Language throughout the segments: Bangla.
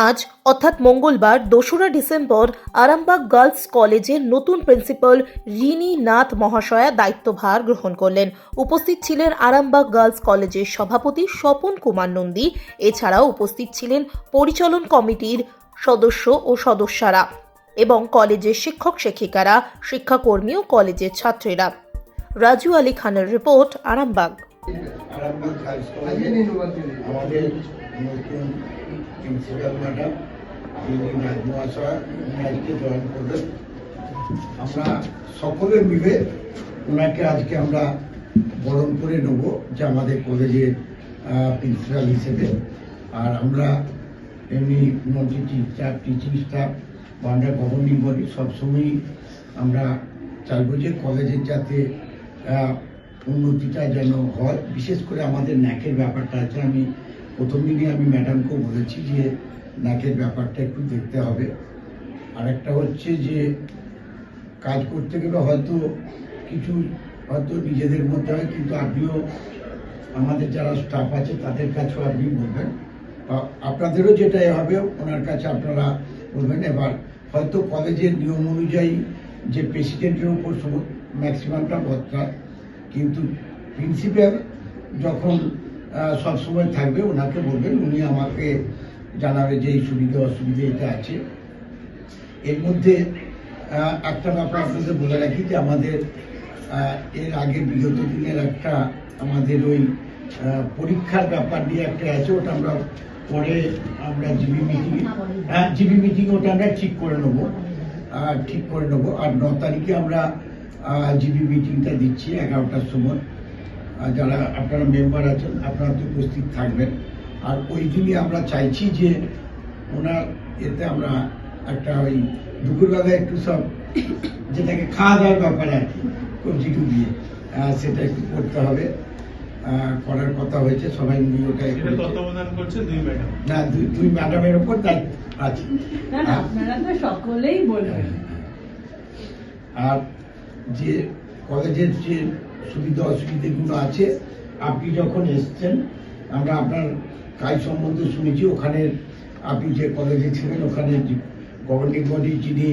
আজ, অর্থাৎ মঙ্গলবার, দোসরা ডিসেম্বর, আরামবাগ গার্লস কলেজের নতুন প্রিন্সিপাল রিনি নাথ মহাশয়া দায়িত্বভার গ্রহণ করলেন। উপস্থিত ছিলেন আরামবাগ গার্লস কলেজের সভাপতি স্বপন কুমার নন্দী। এছাড়াও উপস্থিত ছিলেন পরিচালন কমিটির সদস্য ও সদস্যরা এবং কলেজের শিক্ষক শিক্ষিকারা, শিক্ষাকর্মী ও কলেজের ছাত্রীরা। রাজু আলী খানের রিপোর্ট আরামবাগ। নতুন প্রিন্সিপাল ম্যাডাম, যিনি মহাশয় উনি আজকে জয়েন করবেন। আমরা সকলে মিলে ওনাকে আজকে আমরা বরণ করে নেব যে আমাদের কলেজের প্রিন্সিপাল হিসেবে। আর আমরা এমনি নটি টিচার টিচিং স্টাফ বা আমরা গভর্নিং বডি সবসময়ই আমরা চাইব যে কলেজের যাতে উন্নতিটা যেন হয়। বিশেষ করে আমাদের ন্যাকের ব্যাপারটা আছে। আমি প্রথম দিনে আমি ম্যাডামকেও বলেছি যে নাকের ব্যাপারটা একটু দেখতে হবে। আর একটা হচ্ছে যে কাজ করতে গেলে হয়তো কিছু হয়তো নিজেদের মধ্যে হয়, কিন্তু আপনিও আমাদের যারা স্টাফ আছে তাদের কাছেও আপনি বলবেন। বা আপনাদেরও যেটা হবে, ওনার কাছে আপনারা বলবেন। এবার হয়তো কলেজের নিয়ম অনুযায়ী যে প্রেসিডেন্টের উপর ম্যাক্সিমামটা ভরসা কিন্তু প্রিন্সিপাল যখন সবসময় থাকবে, ওনাকে বলবেন, উনি আমাকে জানাবে যে এই সুবিধা, অসুবিধা, এটা আছে। এর মধ্যে একটা ব্যাপার আপনাদের বলে রাখি যে আমাদের এর আগে বিগত দিনের একটা আমাদের ওই পরীক্ষার ব্যাপার নিয়ে একটা আছে, ওটা আমরা পরে আমরা জিবি মিটিং হ্যাঁ জিবি মিটিং ওটা আমরা ঠিক করে নেব। ঠিক করে নেব। আর ন তারিখে আমরা জিবি মিটিংটা দিচ্ছি, এগারোটার সময়। যারা আপনারা মেম্বার আছেন আপনারা তো উপস্থিত থাকবেন। আর ওই দিনই আমরা চাইছি যে ওনার এতে আমরা একটা ওই দুপুরবেলা একটু সব যেটাকে খাওয়া দাওয়ার ব্যাপারে আর কি কবজি আহ, সেটা একটু করতে হবে। করার কথা হয়েছে সবাই মিলে ওটা এটা তত্ত্বাবধান করছেন দুই ম্যাডাম। না দুই দুই ম্যাডামের ওপর দায়িত্ব আছে। না না আপনারা তো সকলেই বলবেন। আর যে কলেজের যে সুবিধা অসুবিধাগুলো আছে। আপনি যখন এসছেন, আমরা আপনার কাজ সম্বন্ধে শুনেছি। ওখানে আপনি যে কলেজে ছিলেন, ওখানে গভর্নিং বডি যিনি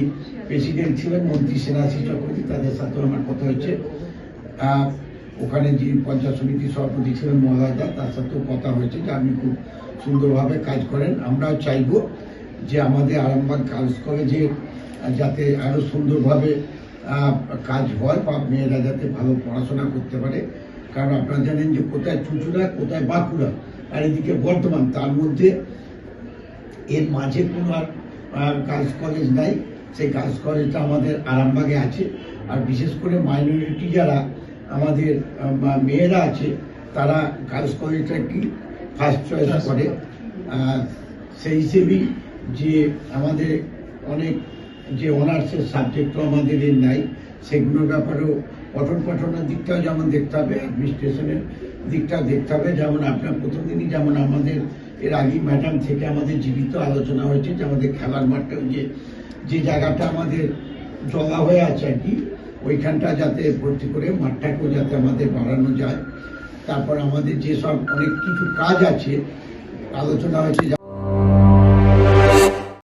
প্রেসিডেন্ট ছিলেন, মন্ত্রী সেনাশী চক্রবর্তী, তাদের সাথেও আমার কথা হয়েছে। ওখানে যে পঞ্চায়েত সমিতির সভাপতি ছিলেন মহারাজা, তার সাথেও কথা হয়েছে যে আপনি খুব সুন্দরভাবে কাজ করেন। আমরাও চাইব যে আমাদের আরামবাগ গার্লস কলেজে যাতে আরও সুন্দরভাবে কাজ হয় বা মেয়েরা যাতে ভালো পড়াশোনা করতে পারে। কারণ আপনারা জানেন যে কোথায় চুচুড়া কোথায় বাঁকুড়া আর এদিকে বর্ধমান তার মধ্যে এর মাঝে কোনো আর গার্লস কলেজ নাই। সেই গার্লস কলেজটা আমাদের আরামবাগে আছে। আর বিশেষ করে মাইনরিটি যারা আমাদের মেয়েরা আছে তারা গার্লস কলেজটা কি ফার্স্ট চয়েস করে। সেই হিসেবেই যে আমাদের অনেক যে অনার্সের সাবজেক্টও আমাদের নাই, সেগুলোর ব্যাপারেও পঠন পাঠনের দিকটাও যেমন দেখতে হবে অ্যাডমিনিস্ট্রেশনের দিকটাও দেখতে হবে। যেমন আপনার প্রথম দিনই যেমন আমাদের এর আগে ম্যাডাম থেকে আমাদের জীবিত আলোচনা হয়েছে যে আমাদের খেলার মাঠটা ওই যে যে জায়গাটা আমাদের জলা হয়ে আছে আর কি, ওইখানটা যাতে ভর্তি করে মাঠটাকেও যাতে আমাদের বাড়ানো যায়। তারপর আমাদের যেসব অনেক কিছু কাজ আছে, আলোচনা হয়েছে